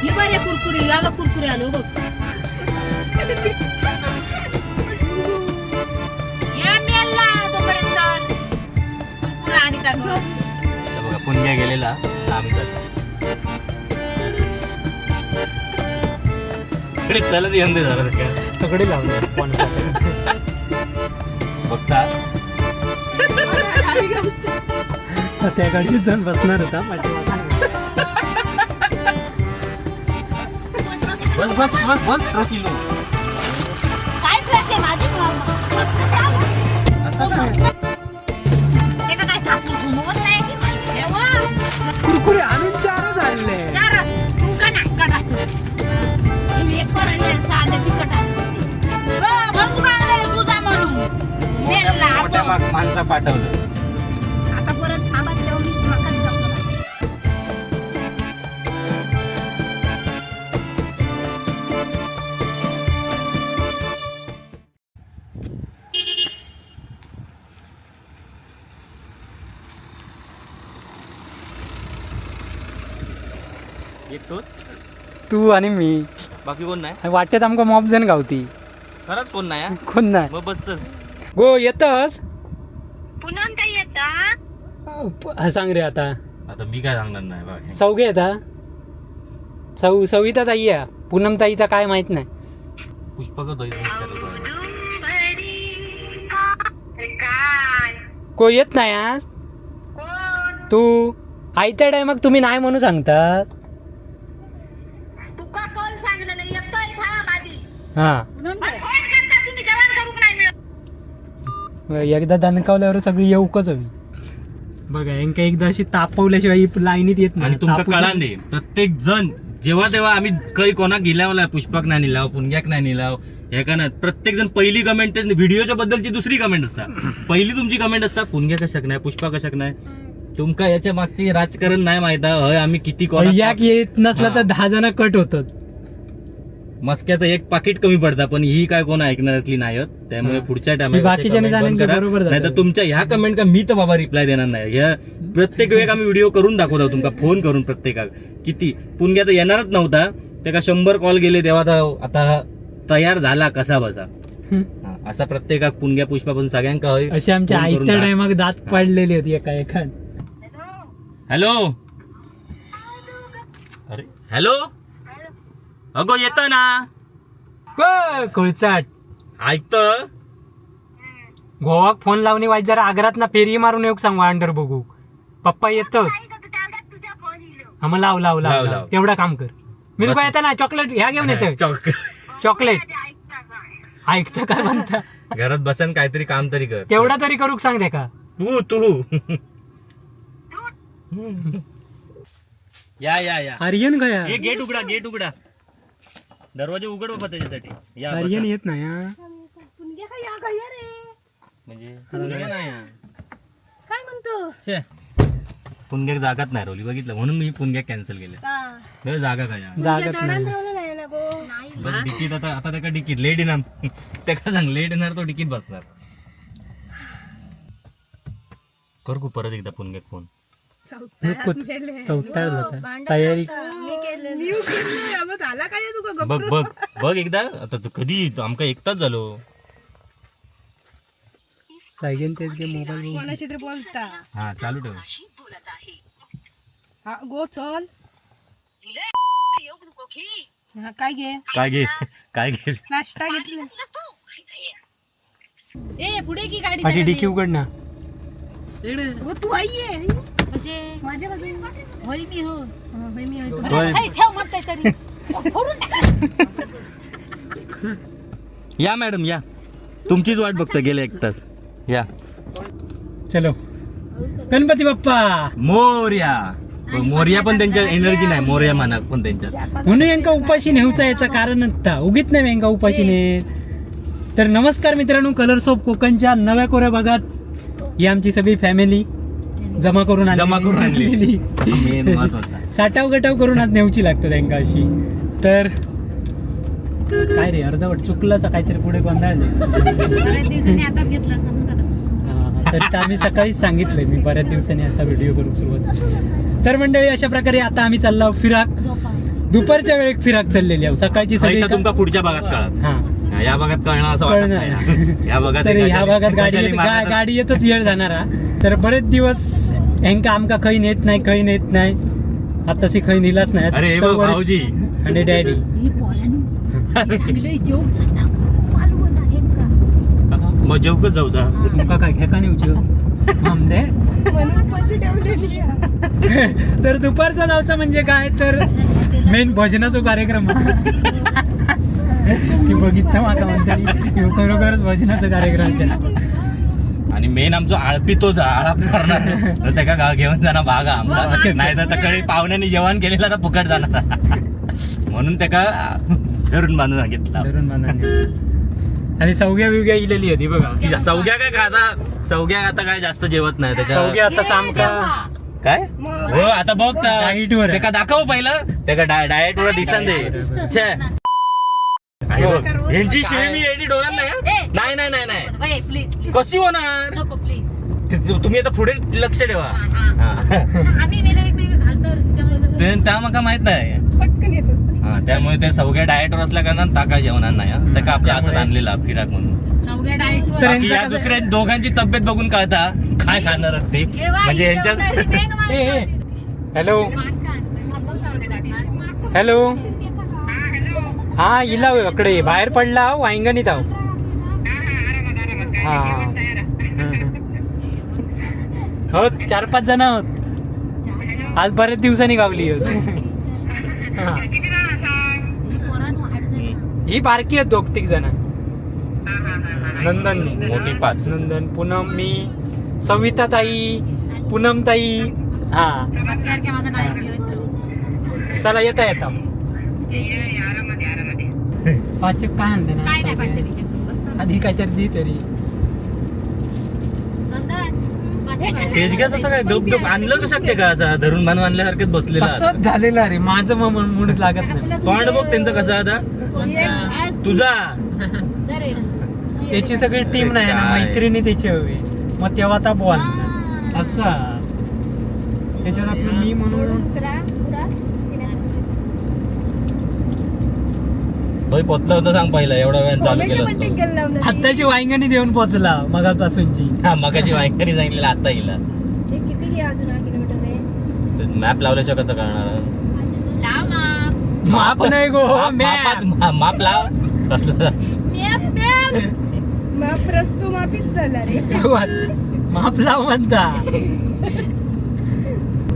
ही कुरकुरी आलो बघ. या मेलला तोपर्यंत. कुरकुरा आणि का गं? तर बघा पुण्या गेलेला आम्ही इकडे चलत येऊन दे जरा. तगडे लावले फोन बघता त्याकडे जाऊन बसणार होता पाठीमागे. बस बस बस बस ट्रॉफी लो काय करते माझी असं काय? ते का काय थापलं घुमवत नाही की माहिती ठेवा. कुरकुरे आणून चारच आणले चार, तुमका नाही. हे पोरांनी साधं तिखट आहे. हो, म्हणून काय नाही, तुझा म्हणून. मेला, मोठ्या आपण. मा- माणसा पाठवलं तू आणि मी. बाकी कोण नाही? वाटेत आमका मॉप जण गावती. खरंच कोण नाही हा? कोण नाही. मग बस चल. गो येतस? पुन्हा येता? सांग रे आता. आता मी काय सांगणार नाही बघ चौघे येता सौ सविता ताई आहे पूनम ताईचा काय माहीत नाही. पुष्पक काय? को येत नाही आज? तू? आयत्या टायमाक तुम्ही नाही म्हणून सांगतात तुका कोण सांगलेलं येतोय थांबा आधी हा. एकदा दणकावल्यावर सगळी येऊकच हवी बघा यांका एकदा अशी तापवल्याशिवाय ही लाईनीत येत आणि नाही तुमका तापवली- कळा दे प्रत्येक जण जेव्हा तेव्हा आम्ही काही कोणाक गेल्यावला पुष्पक नाही निलाव पुणग्याक नाही निलाव हे का ना प्रत्येक जण पहिली कमेंट ते व्हिडिओच्या बद्दलची दुसरी कमेंट असता पहिली तुमची कमेंट असता पुणग्या कशाक नाही पुष्पा कशाक नाही. तुमका याच्या मागची राजकारण नाही माहीत. हय आम्ही किती कोणाक याक येत नसला तर हा. दहा जण कट होतात. मस्क्याचं एक पाकिट कमी पडता पण ही काय कोण ऐकणाऱ्यातली नाही आहेत. त्यामुळे. पुढच्या टायमाला. नाही तर तुमच्या ह्या कमेंट का मी तर बाबा रिप्लाय देणार नाही. ह्या प्रत्येक वेळेक आम्ही व्हिडिओ करून दाखवतो तुमका फोन करून प्रत्येकाक किती? पुणग्या तर येणारच नव्हता. त्याका शंभर कॉल गेले तेव्हा आता तयार झाला कसा बसा. हा, असा प्रत्येकाक पुणग्या पुष्पापासून सगळ्यांका अशी आमच्या दाख- टायमाक दात पडलेली होती एका एकान. हॅलो? अरे हॅलो? अगो येत ना. कुळचाट. ऐकत? गोवाक फोन लावणे वाईट जरा आग्रात ना फेरी मारून येऊ सांग वांडर बघू. पप्पा येतो. हा मग लाव लाव लाव लाव, लाव. लाव. तेवढं काम कर. मी. तुका येतं ना चॉकलेट ह्या घेऊन येतं. Chalk chocolate. ऐकतं काय म्हणता? घरात बसन काहीतरी काम तरी कर. तेवढा तरी करूक सांग का? तू तू. या या या. आर्यन गया. हे गेट उघडा गेट उघडा. दरवाजे उघड बाबा त्याच्यासाठी. या आर्यन बसा. येत नाही हा. म्हणजे पुणग्या नाही. हा. काय म्हणतो? छे. पुणग्याक जागाच नाही रोली बघितलं. म्हणून मी पुणग्या कॅन्सल केलं. बरं, जागा काय. जागत नाही बरं, डिकीत आता आता त्याका डिकीत? लेट येणार त्याका सांग लेट येणार तो डिकीत बसणार. कर कू परत एकदा पुणग्याक फोन. चौथा जाता तयारी बघ बघ बघ एकदा. आता तू कधी आमका एकटाच झालो. सायगेन तेच घे मोबाईल कोणाशी तरी बोलता. हा चालू ठेव. हा गो चल. हा, काय घे? काय घे? काय घे? नाश्ता घेतली. ए पुढे की गाडी डिकी उघड ना. हो तू आई. कसे? माझ्या बाजू होय मी हो मी आहे. अरे, खाई ठेव मग काहीतरी फोडून टाक. या मॅडम या. तुमचीच वाट बघतो गेले एक तास. या. चलो. गणपती बाप्पा. मोर्या. मोर्या पण त्यांच्या एनर्जी नाही मोर्या म्हणा पण त्यांच्या. म्हणून यांका उपाशी नेऊचा याचं कारण नसता उगीत नाही यांका उपाशी नेत तर नमस्कार मित्रांनो कलर्स ऑफ कोकणच्या नव्या कोऱ्या भागात. ही आमची सगळी फॅमिली जमा करून आणलेली- जमा करून आणली. मेन महत्त्वाचा साठाव गटाव करून आज नेऊची लागतं त्यांका अशी तर काय रे अर्धवट चुकलं काहीतरी पुढे गोंधळ बऱ्याच दिवसांनी आता घेतलास ना म्हणून करत. तर ते आम्ही सकाळीच सांगितलंय मी बऱ्याच दिवसांनी आता व्हिडिओ करून सुरुवात तर मंडळी अशा प्रकारे आता आम्ही चाललो फिराक. दुपारच्या वेळेत फिराक चाललेली आहोत. सकाळची सगळी तुमका पुढच्या भागात कळत हा. या भागात कळणार असं वाटत कळणार. नाही. या भागात तर ह्या भागात गाडी गाडी येतच येळ जाणार. हा. तर बरेच दिवस हेंका आमका खै नेत नाही खै नेत नाही आताशी खै नेलाच नाही अरे हे बघ भाऊजी आणि डॅडी हे पोरांनो चांगले जोक जाता मालू होता का मग जेवकच जाऊ जा तुमका काय म्हणून पैसे ठेवलेली आहे. तर दुपारचा जाऊचा म्हणजे काय तर मेन भजनाचा कार्यक्रम हा. ती बघितलं माका म्हणते खरोखरच भजनाचा कार्यक्रम केला आणि मेन आमचं आळपी तोच आळप करणार तर त्याका गा- घेऊन जाणार भागा आमचा. हो, नाही तर तकडे पाहुण्याने जेवण केलेलं तर फुकट जाणार. म्हणून त्याका धरून बांधून सांगितलं. धरून बांधाने आणि सवग्या बिवग्या इलेली होती बघा. सवग्या काय खाता? सवग्या आता काय जास्त जेवत नाही. त्याच्या सवग्या आता सामका काय? हो आता बघ Diet वर. त्याका दाखव पहिलं. त्याका डायट वर दिसन दे. यांची शिवी मी एडिट होणार नाही? नाही नाही नाही. कशी होणार? नको प्लीज ते- तु- तुम्ही आता पुढे लक्ष ठेवा. हा. आम्ही मेले एकमेक घालतो त्याच्यामुळे कसं ते- त्या मका माहीत नाही. पटकन येतो हा त्यामुळे ते सगळ्या डाएटवर असल्या कारणाने ताका जेवणार नाही हं. त्याका आपल्या असं त्यामुळे- आणलेला फिराक म्हणून. डाएट तर वर. बाकी यांचं या कसं- दुसऱ्या दोघांची तब्येत बघून कळता काय खाणार आहेत ते? म्हणजे ए, ए. हॅलो. हॅलो. हा इला हो इकडे बाहेर पडला वांगणीत आहो. हा. हो चार पाच जण आहोत. आज बरेच दिवसांनी गावली आहोत. हा. ही बारकी आहेत दोघ तिघ जण. नंदन मोठी पाच. नंदन पूनम मी सविता ताई पूनम ताई हा. चला येता येता. पाचक काय आणले आधी काहीतरी दे तरी. तेजग्यास असं काय गप गप. आणलं शकते का असं? धरून बांधून आणल्यासारखेच बसलेला तसंच झालेलं अरे माझं मग मूड लागत नाही. तोंड बघ त्यांचं कसं आता. तुझा त्याची सगळी टीम नाही ना. काय? मैत्रिणी त्याची हवी. मग तेव्हा आता बॉल. असा. त्याच्यात आपलं मी म्हणून पोचला होता सांग पहिला एवढा वेळ चालू केलं. आत्ताची वांगणी देऊन पोचला मगापासूनची. हा मगाशी वायकरी सांगितलेलं आता येईल. हे किती अजून हा किलोमीटर आहे मॅप लावल्याशिवाय कसं ना माप नाही गो माप- मापात- मा- माप लाव. मॅप मॅप माप रस्तो झाला रे. माप लाव म्हणता.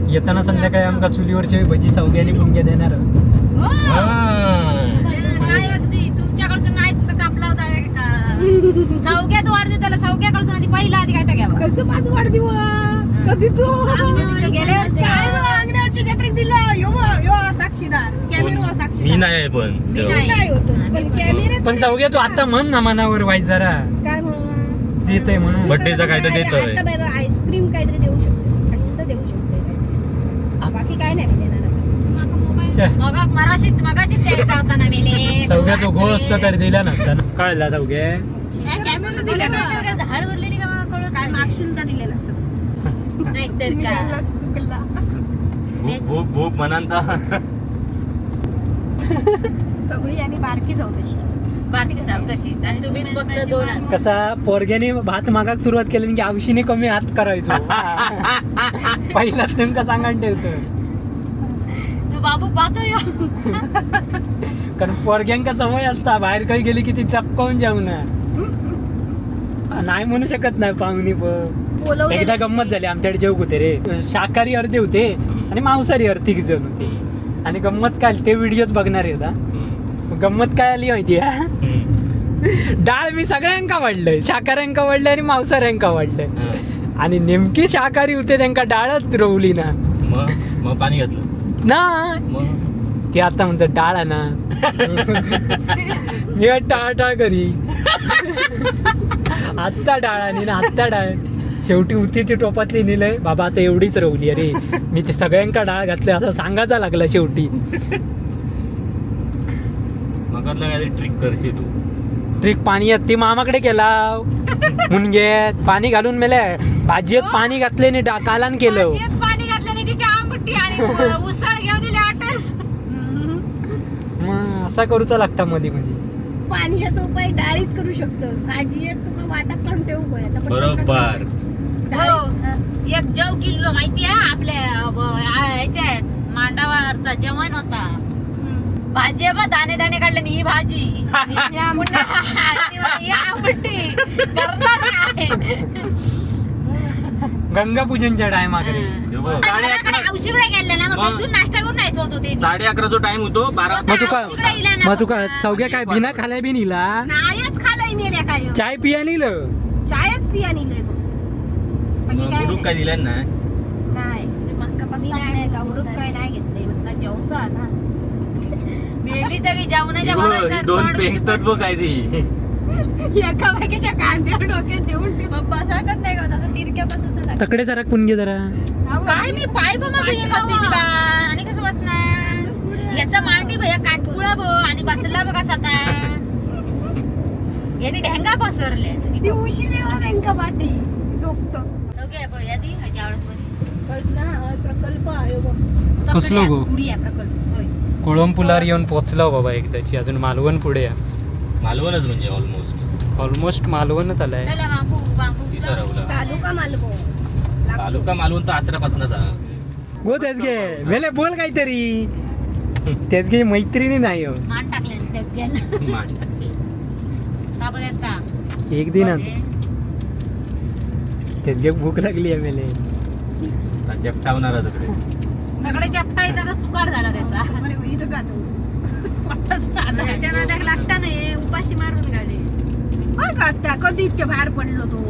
येताना संध्याकाळी आमका चुलीवरचे भजी सावग्याने पुंग्या देणार हो. हा. काय अगदी तुमच्याकडचं नाही तर कापला होता चौक्यात वाढते त्याला. चौक्याकडचं आधी पहिला आधी काय तर घ्यावा. कलचं पाच वाढदिवस कधीचो. गेल्या वर्षी. काय बा, अंगणावरच्या जत्रेत दिलं. यो बा, यो साक्षीदार. कॅमेरा कोण? साक्षीदार. मी नाही पण. मी नाही. काय होतं. पण सावग्या तू आता म्हण ना मनावर वाईट जरा. काय म्हणून देतय म्हणून बर्थडेचा काय तर देतोय. आईस्क्रीम काहीतरी देऊ शकतो थंड देऊ शकतो बाकी काय नाही मी देणार आता. छे. मग मराशीत मगाशीत द्यायचा होता ना मेले सौग्याचा घो असता तर दिला नसता ना. कळला सौग्या. झाड उरलेली का मला कळत काय नाही. मागशील तर? दिलेलं असतं. नाहीतर मी का त्यांना चुकला. भूक भूक भूक म्हणांता सगळी आणि बारकी जाऊ तशी. बाकी जाऊ तशीच. आणि तुम्ही फक्त दोन आहात. कसा पोरग्याने भात मागाक सुरुवात केली की आवशीने कमी हात करायचो. पहिला तुमका सांगायला ठेवतो. तू बाबू पाहतो यो. कारण पोरग्यांका सवय असता बाहेर काही गेली की ती चपकावून जाऊ ना. नाही म्हणू शकत नाही पाहुणी पण एकदा गंमत झाली आमच्याकडे जेव होते रे? शाकाहारी अर्धे होते आणि मांसाहारी अर्धे जण होते. आणि गंमत काय ते व्हिडिओत बघणार होता गंमत काय आली माहिती डाळ मी सगळ्यांका वाढलंय. शाकाहाऱ्यांका वाढलंय आणि मांसाहाऱ्यांका वाढलंय. आणि नेमकी शाकाहारी होते त्यांका डाळच रोवली ना. मग? पाणी घातलं? ना. ते आता म्हणतात डाळ आणा. मी टाळ टाळ करी आत्ता डाळ आणि ना आत्ता डाळ. शेवटी होती ती टोपातली नेलंय. बाबा आता एवढीच रवली. अरे मी ते सगळ्यांका डाळ घातले असं सांगायचा लागला शेवटी. काहीतरी ट्रिक करशील तू. ट्रिक पाणी ती मामाकडे केला मुनगेत पाणी घालून मेले भाजीत पाणी घातले आणि डा- कालान केलं. भाजीत पाणी घातल्याने तिची आणि उसळ घेऊन दिली मग असा करूचा लागता मध्ये मध्ये पाण्याचा उपाय डाळीत करू शकतो. भाजी आहे तुका वाटत काढून ठेवू बरोबर. हो. एक जव किल्लो माहितीये आपल्या ब- आ- ह्याच्यात मांडावरचा जेवण होता. भाजी बा दाणे दाणे काढले आणि ही भाजी. गंगा पूजनच्या टायमाकडे साडे अकरा औषधकडे गेले ना मग मग. अजून नाश्ता करून होतो ते. साडे अकराचा टाइम होतो बारा मग तुका तिकडे इला ना मग तुका बघा. सवग्या काय बिना खाल्या बी निला? काय. चाय पिया निल? चायच पिया नेलंय बघ. बाकी काय? मुरुक काय दिल्या ना? नाही. मी नाही का हुडूक काय नाही घेतलंय. म्हटलं जेवचा ना मेलीचं की जेवणाच्या बघ, बरोबर ही दोन तोंड कशी पेंगतात बघ काय ती एका बायकाच्या कांद्यावर डोक्यात देऊन ते बसाकत नाही का तसं तिरक्या बसत तकडे जरा कुणगे जरा. काय मी पाय बघ माझं हे करते बा आणि कसं बसणार? याचा मांडी भैया काटकुळा बघ आणि बसला बघ कसा आता. याने ढेंगा पसरले. ती उशी देवा त्यांका पाठी. झोपतो पण या ती प्रकल्प आहे बघ. कसलो गो? प्रकल्प. होय. येऊन पोचलो बाबा एकदाची अजून मालवण पुढे मालवणच म्हणजे ऑलमोस्ट ऑलमोस्ट मालवणच आलाय. तालुका मालवो तालुका मालवण तर आचऱ्यापासूनच गो तेच घे. मेले बोल काहीतरी. तेच घे मैत्रिणी नाही हो. मान टाकले त्यात गेला का बघ का एक दिन तेच घे भूक लागली आहे मेले. जेपटावणार सगळे चपटा तर सुकाट झाला त्याचा. त्याच्या लागता नाही उपाशी मारून गाडी बघ आता कधी इतके बाहेर पडलो तो.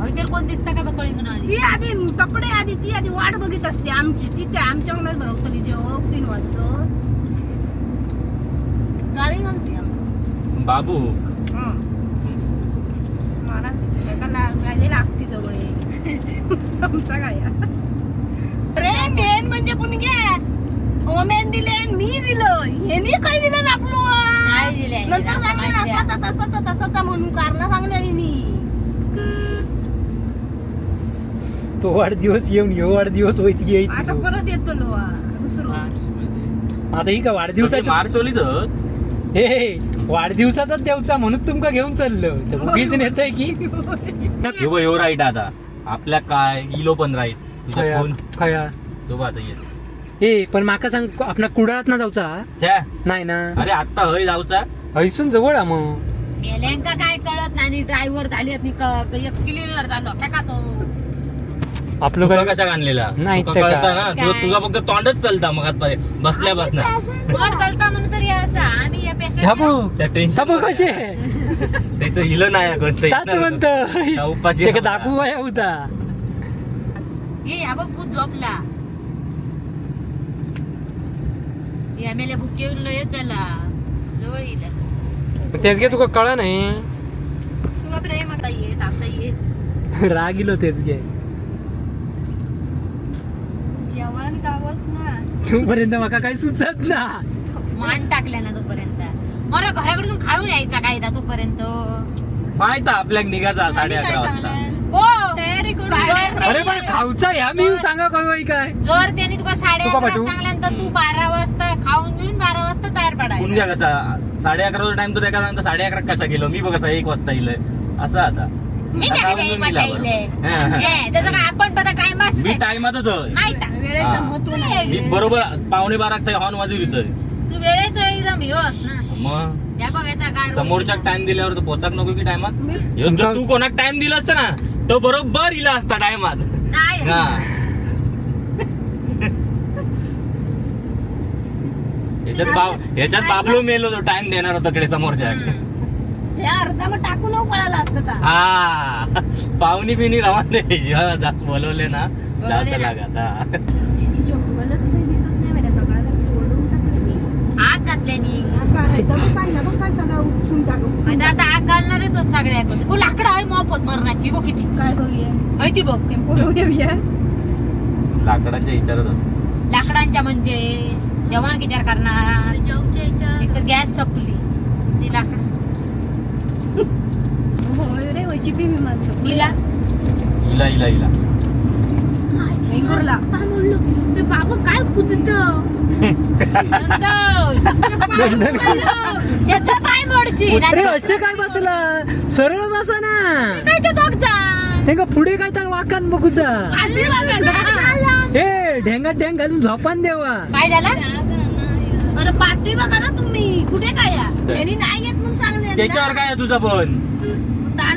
तर कोण दिसतं का बकळी घेऊन आली ती आधी तकडे आधी ती आधी वाट बघित असते आमची ती ते आमच्याकडे बरोबर कधी जेव्हा तीन वाजता गाडी म्हणते. बाबू हं. मला गाडी लागते सगळे आमचा काय अरे मेन म्हणजे पुणग्या ओमेन दिले आणि मी दिलं ह्यानी काय दिलं ना काय आपलं दिलंय? नंतर सांगणार माहिती आहे. असं तसं तसं तसं म्हणून कारण सांगणार हिनी. तो वाढदिवस येऊन यो वाढदिवस होईत येईल आता परत येतो दुसरं. आता ही का वाढदिवसाचा मार्च ओलीच हे हे, वाढदिवसाचाच देवचा म्हणून तुमका घेऊन चाललो. तर उगीच नेतोय की. यो यो राईट आता. आपल्या काय इलो पण राईट तुझ्या खया फोन खया. तो आता येत ए पण माका सांग आपला कुडाळात ना जाऊचा? नाही ना. अरे आता हय जाऊचा. हैसून जवळ आ मग. मेल्यांका काय कळत नाही ड्रायव्हर झाली आहेत, नी क- क- एक क्लिनर झालो फेका तो. आपलं काय कशा आणलेला? नाही तुका ते कळता काय. ना तुझा- काय? तुझा फक्त तोंडच चालता मग आत बसल्या बसल्या गोड चालता म्हणून तरी असं आम्ही या ह्याबू त्या टेन्शन साबू कसे त्याचं हिलं नाही कोणतं ताच म्हणत उपाशी ते राहू दाखवू वया होता बघ भूत झोपला. या मेल्या भूक येऊन येत त्याला जवळ येईल. तेच घे तुका कळ नाही. तुला प्रेम आता ये ये राग इलो तेच घे जेवण गावत ना तोपर्यंत माका काही सुचत ना. मान टाकल्या ना तोपर्यंत. मग घराकडून खाऊन यायचा काय ता तोपर्यंत. माहीत आहे आपल्या निघाचा साडे अकरा वाजता. सांगलं? हो. तयारी करून जर अरे त्यांनी- पण खाऊचा ह्या मी सांगा काय काय? जर त्यांनी तुका साडे तुका अकरा पाठवू? सांगल्यानंतर तू बारा वाजता खाऊन घेऊन बारा वाजता बाहेर पडायला. पुण्या कसा साडे अकराचा टाइम तो त्याका सांगता साडे अकरा कसा गेलो? मी बघ कसा एक वाजता येईल असं आता. मी आता एक वाजता. येईल. हा, हा. त्याचं काय आपण पता टाइमच मी टायमातच होय माहीत आहे. वेळेचं हा. महत्त्व नाही. मी बरोबर पावणे बारा हॉर्न वाजवी तू वेळेच एकदम होत ना. मग? या बघायचा काय समोरच्या टाइम दिल्यावर तो पोचाक नको की टायमात मी- ह्यो जर तू कोणाक टाइम दिला असता ना तो बरोबर इला असता टायमात नाही. हा. ह्याच्यात बाब ह्याच्यात बाबलो मेलो तो टाइम देणार होता कडे समोरच्या. हम्म. हे अर्धा मग टाकून पळाला असतं का? हा. पाहुणी बिनी रवाने बोलवले ना बोलवले ना. लागत हा. जंगलच काही दिसत नाही माझ्या सगळ्याला तोडून टाकलं मी. आग घातल्यानी. आहे बघ काय सगळं उपसून टाकू? आता आता आग घालणारच होत सगळ्या तू लाकडं आहे मोफत मरणाची. गो किती. काय करूया आहे ती बघ. टेम्पो घेऊया लाकडांच्या विचारत होतो. लाकडांच्या म्हणजे जेवण विचार करणार. एक तर गॅस संपली. ती लाकड. होय रे तिला इला. इला इला ते बाबा काय कुदत? त्याचा पाय मोडशी. अरे असे काय बसला? सरळ बसा ना. काय ते पुढे काय तर वाकान बघूचा? ए ढेंगात ढेंग घालून झोपान देवा. काय झाला? अरे पाठी बघा ना तुम्ही. कुठे काय? यांनी नाही येत म्हणून सांगले. त्याच्यावर काय आहे तुझा पण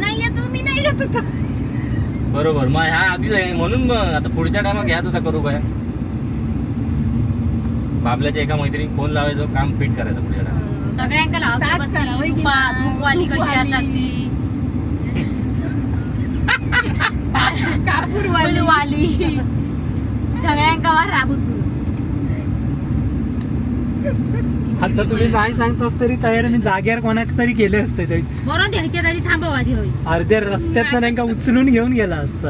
नाही येत मी नाही येत होतो. बरोबर मग ह्या आधीच आहे म्हणून मग आता पुढच्या टायमात घ्याच होता करू काय बाबल्याच्या एका मैत्रिणी फोन लावायचो काम फिट करायचं पुढच्या टायमात सगळ्यांका ताच करा, होय लावतो की धुपा नाही? धूपवाली कशी धूपवाली. असतात ती कापूरवाली फुलवाली सगळ्यांका वर राबू तू आता तुम्ही नाही सांगतोस तरी तयार मी जाग्यावर कोणाक तरी केले असते ते. बरोबर ह्याच्यात आधी थांबव आधी अर्ध्या रस्त्यात त्यांना उचलून घेऊन गेला असता.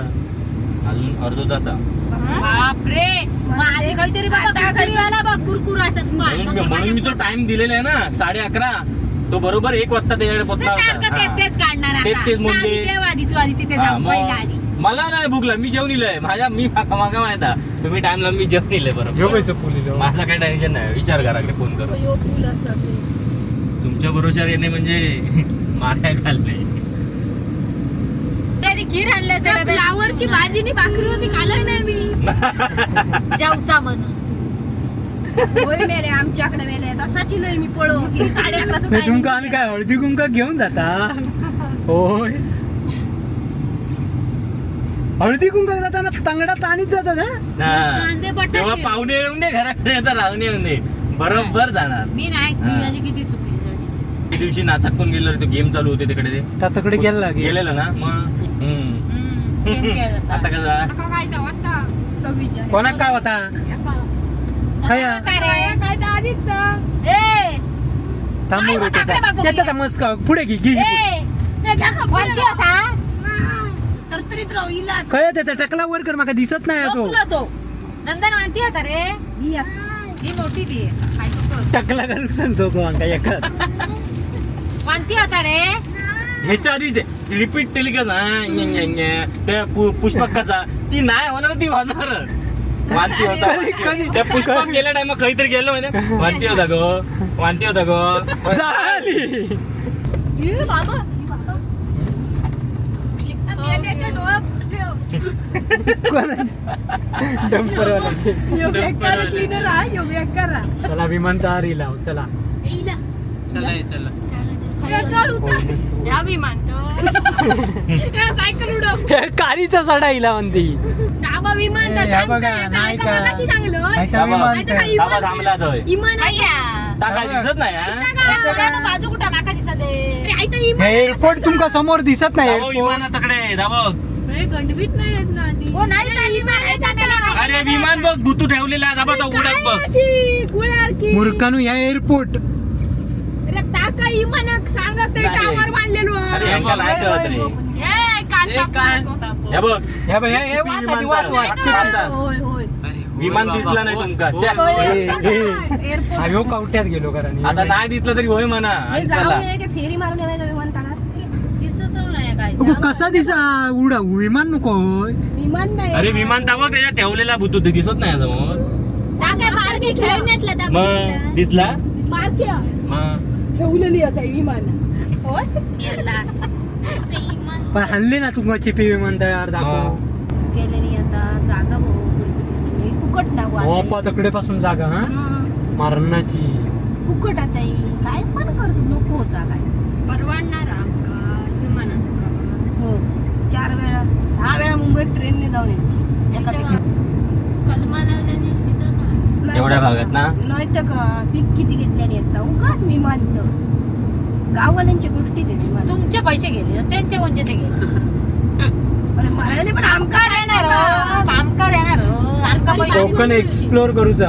अजून अर्धो तासा. बापरे काहीतरी बघा आता कुरकुरी आला बघ कुरकुराचा. म्हणून म्हणून मी तो टाइम दिलेला आहे ना साडे अकरा. तो बरोबर एक वाजता त्याच्याकडे पोहोचला होता. तेच काढणार तेच- आता. तेच म्हणजे- आधी तू आधी तिथे हा, जाऊ पहिला आधी. मला नाही भूकला मी जेवण इलंय माझ्या मी मागा मागा माहिता तुम्ही टाइमला मी जेवण इलंय बरोबर. पुलीला माझा काही टेन्शन नाही. विचार करा की फोन करून. तुमच्या भरोशावर येणे म्हणजे मार्या त्याने खीर आणलं फ्लावरची भाजी आणि भाकरी होती खाल्लं नाही मी. जाऊचा म्हणून. मेले आमच्याकडे मेले. तसाची नाही मी पळो साडे timing तुमका आम्ही काय हळदी कुंका घेऊन जाता? होय. हळदी कुंका जाताना तांगडा ताणीत जातात हा? हा. बटाटे. तेव्हा पाहुणे येऊन दे घराकडे आता राहून येऊन दे बरोबर जाणार मी नाही मी हा. माझी किती चुकली त्या दिवशी नाचकून गेलो रे, तो गेम चालू होते तिकडे ते तिकडे गेला की गेलेलं ना मग हम्म. हम्म, गेम खेळत होता. आता कसा आता? कोणाक काय होता काय हा? काय रे? काय तर आधीच ए थांबू रे त्याचा. त्याचा मस्का पुढे घे घे ए ते घ्या का वरती होता इला काय त्याचा? टकला वर कर माका दिसत नाही तो झोपला तो. नंदन वांती होता रे? ही या. ही मोठी ती आहे. काय तो कर. टकला घालून सांगतो को अंका एका. वांती होता रे. ह्याच्या आधी रिपीट केली का. त्या पु- पुष्पक कसा? ती नाही होणार ती होणार. वांती होता कधी- त्या पुष्पक गेल्या टाइम काहीतरी गेलं माहिती वांती होता गो. वांती होता गो. झाली. ही बाबा. बाबा. मेल्याच्या डोळ्यात डंपरवाल्याचे यो बेकार cleaner हा, यो बेकार हा. चला विमानतळारी लाव चला. येईला चला चला. हे कारीचा सडा इला म्हणती. विमान. विमानतळ. थांबला तो इमान ता काय दिसत नाही हा? बाजू कुठं माका दिसत आहे. एअरपोर्ट तुमका समोर दिसत नाही दाबव एअरपोर्ट विमान तकडे दाबव गंडवीत नाही येत ना आधी. हो नाही विमान आहे अरे विमान बघ बुतू ठेवलेला आहे, दाबा तो उडत बघ. मूर्खानू या एअरपोर्ट टाका इमानक सांगत नाही. टावर बांधलेलो अरे यांका नाही कळत रे. हे हे बघ. हे बघ, हे- हे वाच आधी, वाच, वाच. विमानतळ. होय होय. विमान दिसला नाही तुमका. चल. होय. एअरपोर्ट हा, ह्यो कवट्यात गेलो कारण आता नाही. दिसलं तरी होय म्हणा. हे फेरी मारून नाही कसा दिसा? उडा विमान नको होय. विमान नाही. अरे विमान दाबव त्याच्यात ठेवलेला बुतू ते दिसत नाही समोर टाका बारके खेळण्यातला मग दिसला? ठेवलेली आता ही विमान. पण हल्ले ना तुमका चिपी विमानतळावर दाखव. गेलेली आता. जागा हो पा तकडे पासून जागा हा? मारणाची फुकट आता ही. काय पण करतो नको होता काय. परवडणार आमका विमानाचा प्रवास हो. चार वेळा दहा वेळा मुंबईत ट्रेनने जाऊन यायची. एका ठिकाणी. कलमा लावल्याने स्थित नाही. एवढ्या भागात ना? नाही तर का? पीक किती घेतल्याने असता? उगाच विमान तर गाववाल्यांच्या गोष्टी ते विमान. तुमचे पैसे गेले त्यांचे कोणते ते गेले? अरे मला नाही पण आमका आमका देणार हो. आमका देणार हो. कोकण एक्सप्लोर करूचा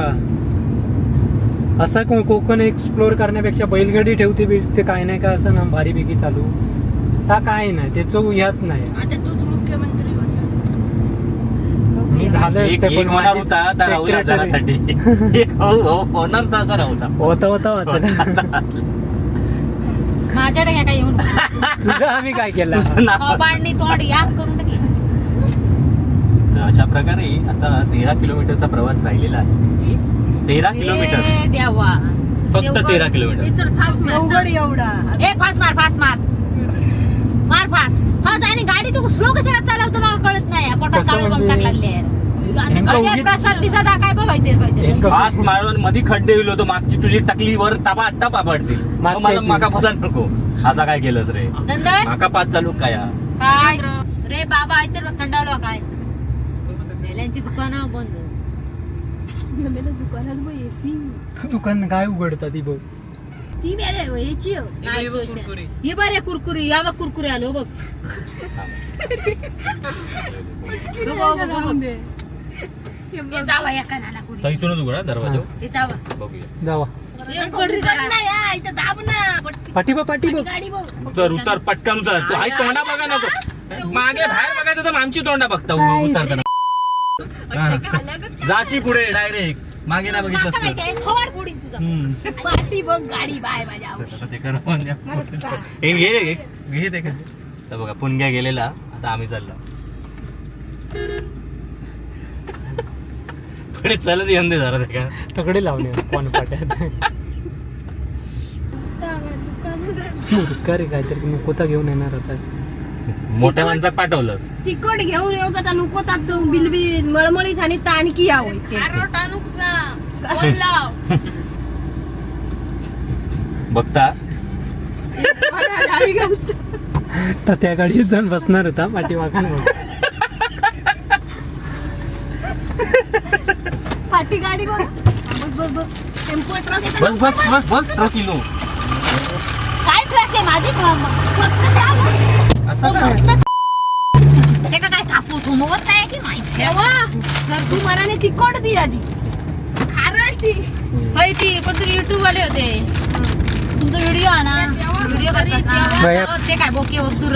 असं को- कोकण एक्सप्लोर करण्यापेक्षा बैलगाडी ठेवते भेटते काय नाही का असं ना भारीपैकी चालू. ता काय नाही त्याचं ह्यात नाही. आता तूच मुख्यमंत्री मी झालं होणार होता राहुल हो हो होणार तर असा राहुल होता होता वाचलं माझ्याकडे काय येऊन तुझं आम्ही काय केलं? तोंड याद करून अशा प्रकारे आता तेरा किलोमीटरचा प्रवास राहिलेला आहे. तेरा किलोमीटर. फक्त. तेरा किलोमीटर. ए, चल फास्ट मार अवघड चल. एवढा. ए फास्ट मार फास्ट मार. मार फास्ट. फास्ट आणि गाडी तू स्लो कशाला चालवतो मला कळत नाही. पोटात कसं काळे बॉम्ब म्हणजे? टाक लागले यार. आता नेमकं गाडीवर उगीच- प्रसाद बिसाद हा काय बघायचे पाहिजे नेमकं- फास्ट मारून मध्ये खड्डे येईल होतो. मागची तुझी टकली वर टापा टापा मग मागच्या मला याची. माका बोला नको. असा काय केलंच रे. नंदन? माका पाच चालू काय हा? काय? रे बाबा आहे तर कंडावलो काय? मेल्यांची दुकानं बंद. मेला दुकानात बघ एसी दुकान काय उघडता ती बघ. ती मेले याची हो. चोचल्या. ही बरे कुरकुरी या बघ कुरकुरी आलो बघ. बघ, बघ, बघ, बघ, बघ. हे जावा या कानाला कुणी. तैसूनच उघडा दरवाजा. हे जावा. बघूया. जावा. हे. नाही हा, इथं दाब ना. पटकन. पाठी बघ पाठी बघ. गाडी बघ. उतर उतर पटकन उतर. तू आई तोंडा बघा नको. मागे बाहेर बघायचं तर आमची तोंडा बघता. उतरताना. जाशी पुढे डायरेक्ट मागे नाही माका बघितलं. हम्म. पाठी बघ गाडी बाय माझ्या आता ते करा म्हणजे. हे घे घे ते का? तर बघा पुणग्या गेलेला आता आम्ही चाललो. पुढे चलत येऊन दे जरा ते का? तगडे लावले कोण पाट्यात मूर्खा रे काहीतरी नको तर घेऊन येणार होता मोठ्या माणसात पाठवलंस तिकट घेऊन येऊ का नको तात तो बिलबिल मळमळीत आणि ताण की यावं. खारोट. बघता गाडी घालतो. तर त्या गाडीत जाऊन बसणार होता पाठीमागान पाठी गाडी बघ बस बस बस टेम्पो ट्रक येतो bus bus bus bus truck kilo काय ट्रक आहे माझी फक्त. असं तो काय? काय थापू थोमवत नाही की माहिती? ठेवा. तर तू मनाने तिकट दी आधी. खारट ती. होय ती कोणतरी युट्यूब वाले होते. तुमचा व्हिडिओ आहे ना व्हिडिओ करतात बाया. ना ते काय बोके दूर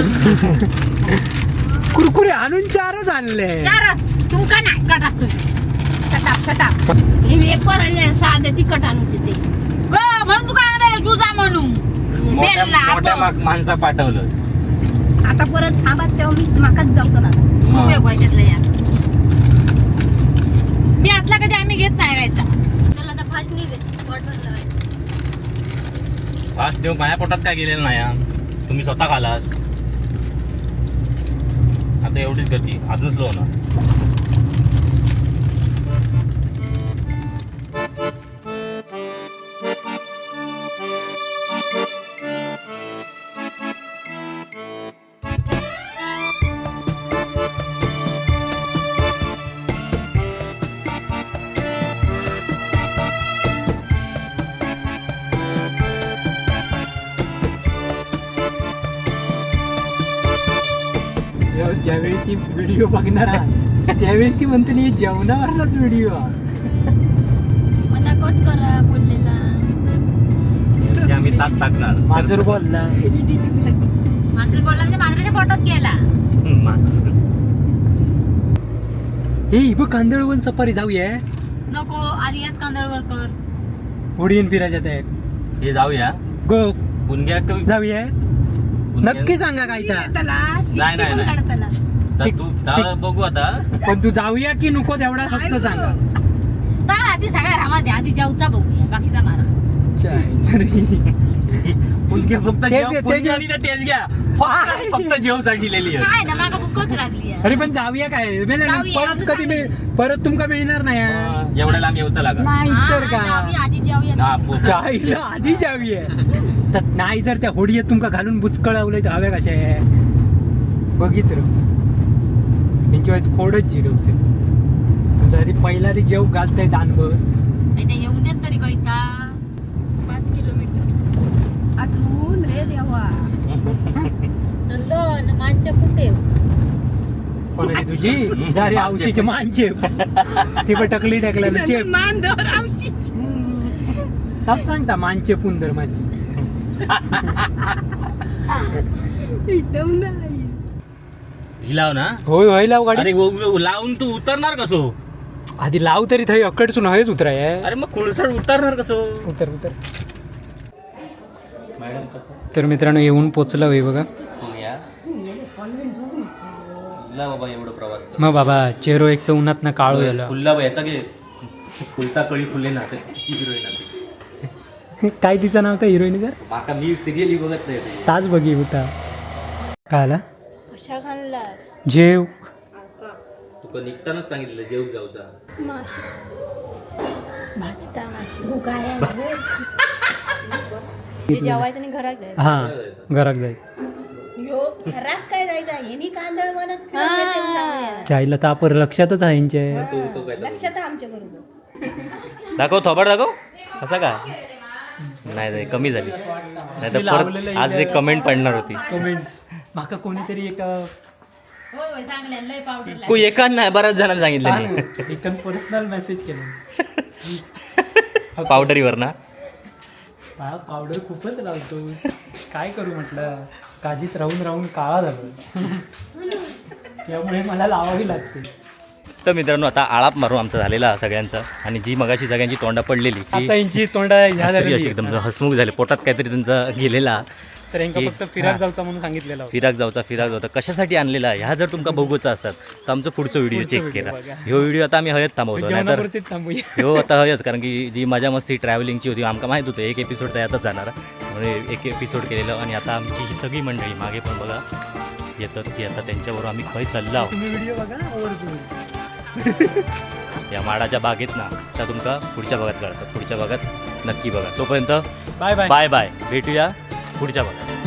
कुरकुरे आणून चारच आणले. चारच. तुमका नाही? का टाकतो? कटाप कटाप. हे वेपर आणले साधे तिकट आणून ते ग म्हणून तू काय तू जा म्हणून. मोठ्या बेलला, मोठ्या आपण. मा- माणसा पाठवलं. आता परत थांबा तेव्हा मी माकाच जातो ना उपयोग या. मी आतला कधी आम्ही घेत नाही गायचा चला आता फास्ट निघे. फास्ट देव माझ्या पोटात काय गेलेलं नाही हा. तुम्ही स्वतः खालास आता एवढीच गती अजून स्लो ना. ती व्हिडिओ बघणार आहे, त्यावेळी ती म्हणते "हे जेवणावरलाच व्हिडिओ कट करा बोललेला. आम्ही ताक टाकणार. माजूर बोलला. मांजर बोलला म्हणजे मांजराच्या पोटात गेला. हे बघ कांदळवन सफारी जाऊया. नको आधी याच कांदळवर कर. उडीन फिरायच्या त्या. हे जाऊया. गो. क- जाऊया. नक्की सांगा काय तर त्याला नाही, नाही, नाही. काढताना तर तू तर बघू आता. पण तू जाऊया की नको तेवढा फक्त सांगा. ता आधी सगळ्या रामात आधी जाऊचा बघूया बाकीचा मारा. फक्त तेच जेव- आणि तेच घ्या. फक्त- फक्त जेव सांगितलेली आहे. काय ना माका भूकच लागली आहे. अरे पण जाऊया काय? जाऊया, परत कधी मिळ परत तुमका मिळणार नाही. हा. हा, एवढ्या लांब येऊचा लागा नाही हा, तर हा, जाऊया, का आधी जाऊया. जायला आधी जाऊया. तर नाही जर त्या होडीत तुमका घालून बुचकळवलंय तर हव्या कशा आहे? बघित र त्यांची वेळेस खोडच जिरवते तुमच्या आधी पहिला ती जेव घालताय दानभर नाही ते येऊन देत तरी कळता पाच किलोमीटर. अजून रे देवा. चंदन मानच्या कुठे कोणाची तुझी? जारी आवशीची मानचे ती पण टकली चेप. मान आमची तास सांगता मानचे पुंदर माझी. एकदम नाही. ही लाव ना. होय होय लाव गाडी. अरे वो- लावून तू उतरणार कसो? आधी लाव तरी थंय अकडसून हयच उतराय. अरे मग खुळसड उतरणार कसो? उतर उतर. मॅडम कसं तर मित्रांनो येऊन पोचलं होई बघा. तुम्ही या ला बाबा एवढं प्रवास. मग बाबा चेहरो एक तर उन्हात ना काळो फुलला बा याचा घे. फुलता कळी फुले ना हिरोईन आहे काय तिचं नाव तर हिरोईनचं माका मी सिरियली बघत नाही. ते. ताच बघी उठा. काय आला? कशा खाल्लास जेव. तुका निघतानाच सांगितलं जेव जाऊचा माशी. भाजता माशी. काय जेवायचं आणि घरात जायचं. हा घरात यो काय जायचं? हिनी तर आपण लक्षातच आहे यांच्या तो तो काय लक्षात आहे आमच्या बरोबर. दाखव थोबाड दाखव. कसा का? नाही नाही कमी झाली. नाही तर परत आज एक कमेंट पडणार होती. कमेंट माका कोणीतरी एका होय होय चांगल्या लय पावडर को एका नाही बऱ्याच जणांना सांगितलं नाही. एका पर्सनल मेसेज केला. पावडरीवर ना? हा पावडर खूपच लावतो. काय करू म्हटलं? काजीत राहून राहून काळा झालो. त्यामुळे मला लावावी लागते. तर मित्रांनो आता आळाप मारू आमचा झालेला सगळ्यांचा. आणि जी मगाशी सगळ्यांची तोंडा पडलेली ती आता यांची तोंडा ह्या अशी एकदम हसमुख झाले. पोटात काहीतरी त्यांचा गेलेला. तर यांका की- फक्त फिराक जाऊचा म्हणून सांगितलेला होता. फिराक जाऊचा फिराक जाऊचा कशासाठी आणलेला? ह्या जर तुमका बघूचा असतात तर आमचं पुढचं व्हिडिओ पुढचं चेक video केला. बघा. ह्यो व्हिडिओ आता आम्ही हयत थांबवतो नाहीतर जेवणापुरतीच थांबूया. ह्यो आता हयच कारण की जी मजा मस्ती ट्रॅव्हलिंगची होती आमका माहीत होतं एक एपिसोड त्यातच जाणार. म्हणून एक एपिसोड केलेलं आणि आता आमची ही सगळी मंडळी मागे पण बघा येतात ती आता त्यांच्याबरोबर आम्ही खय चाललो आहोत. तुम्ही व्हिडिओ बघा ओव्हर या माडाच्या बागेत ना त्या तुमका पुढच्या भागात कळतात. पुढच्या भागात नक्की बघा. तोपर्यंत बाय बाय बाय बाय भेटूया. ブリジャーマン、